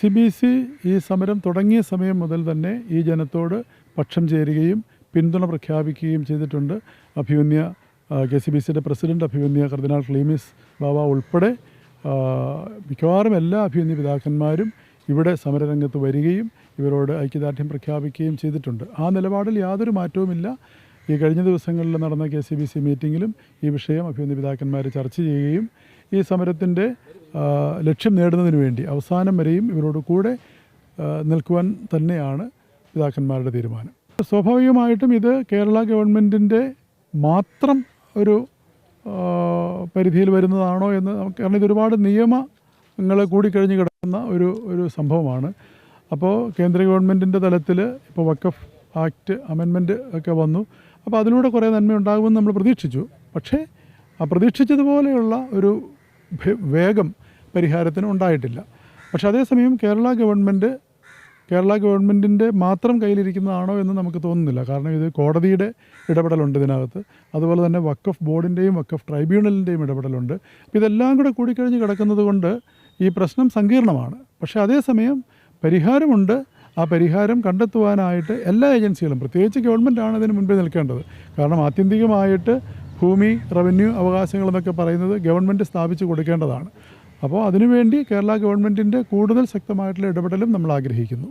C B C ഈ സമരം തുടങ്ങിയ സമയം മുതൽ തന്നെ ഈ ജനത്തോട് പക്ഷം ചേരുകയും പിന്തുണ പ്രഖ്യാപിക്കുകയും ചെയ്തിട്ടുണ്ട്. അഭിമന്യ K C B C president അഭിമന്യ കർദിനാൾ ക്ലീമിസ് ബാബ ഉൾപ്പെടെ മിക്കവാറും എല്ലാ അഭിമന്യ പിതാക്കന്മാരും ഇവിടെ സമരരംഗത്ത് വരികയും ഇവരോട് ഐക്യദാർഢ്യം പ്രഖ്യാപിക്കുകയും ചെയ്തിട്ടുണ്ട്. ആ നിലപാടിൽ യാതൊരു മാറ്റവുമില്ല. ഈ കഴിഞ്ഞ ദിവസങ്ങളിൽ നടന്ന കെ സി ബി സി മീറ്റിങ്ങിലും ഈ വിഷയം അഭിമന്യ പിതാക്കന്മാർ ചർച്ച ചെയ്യുകയും ഈ സമരത്തിന്റെ ലക്ഷ്യം നേടുന്നതിന് വേണ്ടി അവസാനം വരെയും ഇവരോട് കൂടെ നിൽക്കുവാൻ തന്നെയാണ് പിതാക്കന്മാരുടെ തീരുമാനം. സ്വാഭാവികമായിട്ടും ഇത് കേരള ഗവൺമെന്റിന്റെ മാത്രം ഒരു പരിധിയിൽ വരുന്നതാണോ എന്ന് കാരണം ഇതൊരുപാട് നിയമങ്ങൾ കൂടിക്കഴിഞ്ഞ് കിടക്കുന്ന ഒരു ഒരു സംഭവമാണ്. അപ്പോൾ കേന്ദ്ര ഗവൺമെന്റിന്റെ തലത്തിൽ ഇപ്പോൾ വക്കഫ് ആക്ട് അമെൻമെന്റ് ഒക്കെ വന്നു. അപ്പോൾ അതിലൂടെ കുറേ നന്മയുണ്ടാകുമെന്ന് നമ്മൾ പ്രതീക്ഷിച്ചു. പക്ഷേ ആ പ്രതീക്ഷിച്ചതുപോലെയുള്ള ഒരു വേഗം പരിഹാരത്തിന് ഉണ്ടായിട്ടില്ല. പക്ഷേ അതേസമയം കേരള ഗവൺമെന്റ് കേരള ഗവൺമെന്റിന്റെ മാത്രം കയ്യിലിരിക്കുന്നതാണോ എന്ന് നമുക്ക് തോന്നുന്നില്ല. കാരണം ഇത് കോടതിയുടെ ഇടപെടലുണ്ട് ഇതിനകത്ത്. അതുപോലെ തന്നെ വക്കഫ് ബോർഡിന്റെയും വക്കഫ് ട്രൈബ്യൂണലിന്റെയും ഇടപെടലുണ്ട്. ഇതെല്ലാം കൂടെ കൂടിക്കഴിഞ്ഞ് കിടക്കുന്നത് കൊണ്ട് ഈ പ്രശ്നം സങ്കീർണമാണ്. പക്ഷേ അതേസമയം പരിഹാരമുണ്ട്. ആ പരിഹാരം കണ്ടെത്തുവാനായിട്ട് എല്ലാ ഏജൻസികളും പ്രത്യേകിച്ച് ഗവൺമെന്റാണ് ഇതിന് മുൻപിൽ നിൽക്കേണ്ടത്. കാരണം ആത്യന്തികമായിട്ട് ഭൂമി റവന്യൂ അവകാശങ്ങൾ എന്നൊക്കെ പറയുന്നത് ഗവൺമെന്റ് സ്ഥാപിച്ചു കൊടുക്കേണ്ടതാണ്. അപ്പോൾ അതിനുവേണ്ടി കേരള ഗവൺമെന്റിന്റെ കൂടുതൽ ശക്തമായിട്ടുള്ള ഇടപെടലും നമ്മൾ ആഗ്രഹിക്കുന്നു.